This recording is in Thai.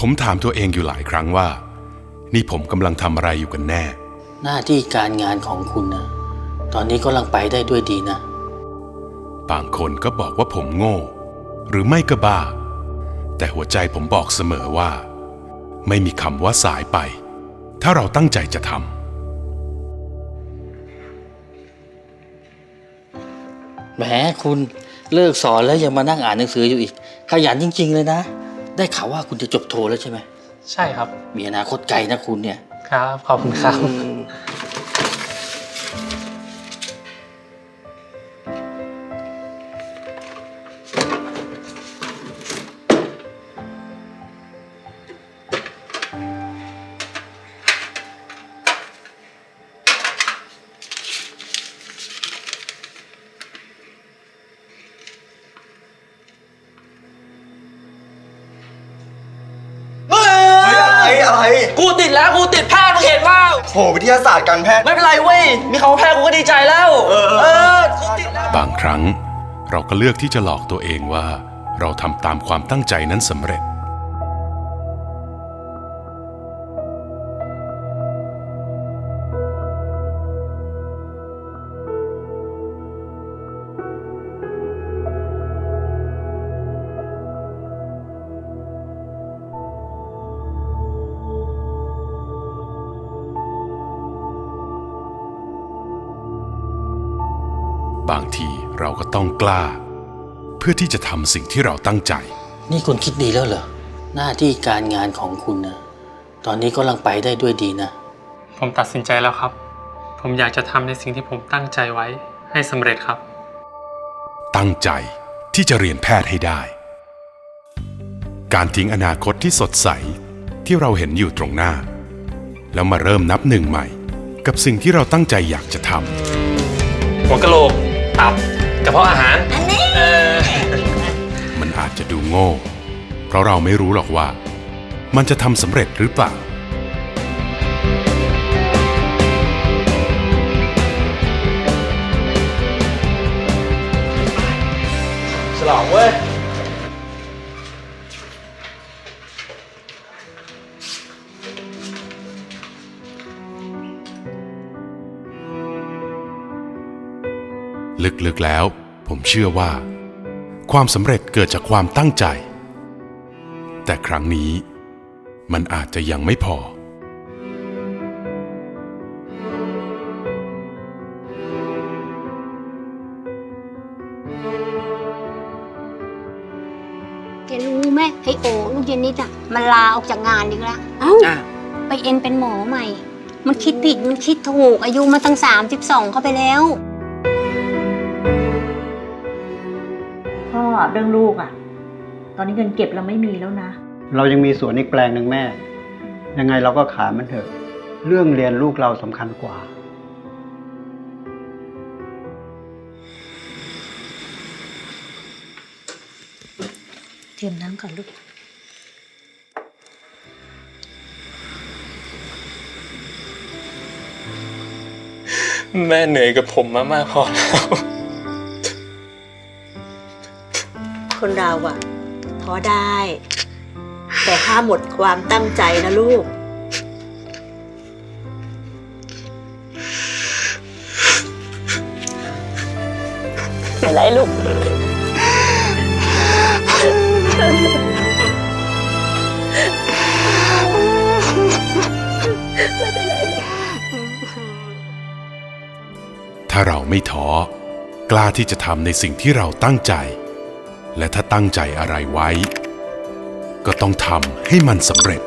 ผมถามตัวเองอยู่หลายครั้งว่า นี่ผมกำลังทำอะไรอยู่กันแน่ หน้าที่การงานของคุณนะตอนนี้กำลังไปได้ด้วยดีนะ บางคนก็บอกว่าผมโง่ หรือไม่ก็บ้า แต่หัวใจผมบอกเสมอว่า ไม่มีคำว่าสายไป ถ้าเราตั้งใจจะทแหมคุณเลิกสอนแล้วยังมานั่งอ่านหนังสืออยู่อีก ขยันจริง ๆ เลยนะ ได้ข่าวว่าคุณจะจบโทแล้วใช่ไหม ใช่ครับ มีอนาคตไกลนะคุณเนี่ย ครับ ขอบคุณครับ กูติดแล้วกูติดแพทย์มึงเห็นเปล่าโหวิทยาศาสตร์การแพทย์ ไม่เป็นไรเว้ย มีคำว่าแพทย์กูก็ดีใจแล้ว เออ เออกูติดแล้วำบางครั้งเราก็เลือกที่จะหลอกตัวเองว่า เราทำตามความตั้งใจนั้นสำเร็จ บางทีเราก็ต้องกล้า เพื่อที่จะทำสิ่งที่เราตั้งใจ นี่คุณคิดดีแล้วเหรอ หน้าที่การงานของคุณนะ ตอนนี้กำลังไปได้ด้วยดีนะ ผมตัดสินใจแล้วครับ ผมอยากจะทำในสิ่งที่ผมตั้งใจไว้ให้สำเร็จครับ ตั้งใจที่จะเรียนแพทย์ให้ได้ การทิ้งอนาคตที่สดใสที่เราเห็นอยู่ตรงหน้า แล้วมาเริ่มนับหนึ่งใหม่ กับสิ่งที่เราตั้งใจอยากจะทหัวกะโหลก ตับกระเพาะอาหารเออำมันอาจจะดูโง่ เพราะเราไม่รู้หรอกว่า มันจะทำสำเร็จหรือเปล่า ฉลองเว้ย ลึกๆแล้ว ผมเชื่อว่า ความสำเร็จเกิดจากความตั้งใจ แต่ครั้งนี้ มันอาจจะยังไม่พอ แกรู้ไหมไอโอลูกเยนนิดอะมันลาออกจากงานอีกแล้วเอ้าอะไปเอ็นเป็นหมอใหม่ มันคิดผิดมันคิดถูกอายุมาตั้งสามสิบสองเข้าไปแล้ว พ่อเรื่องลูกอะ ตอนนี้เงินเก็บเราไม่มีแล้วนะ เรายังมีสวนอีกแปลงหนึ่งแม่ ยังไงเราก็ขายมันเถอะ เรื่องเรียนลูกเราสำคัญกว่า เตรียมน้ำก่อนลูก แม่เหนื่อยกับผมมามากพอแล้ว คนเราอะท้อได้ แต่ห้ามหมดความตั้งใจนะลูกอะไรลูก ถ้าเราไม่ท้อกล้าที่จะทำในสิ่งที่เราตั้งใจ และถ้าตั้งใจอะไรไว้ ก็ต้องทำให้มันสำเร็จ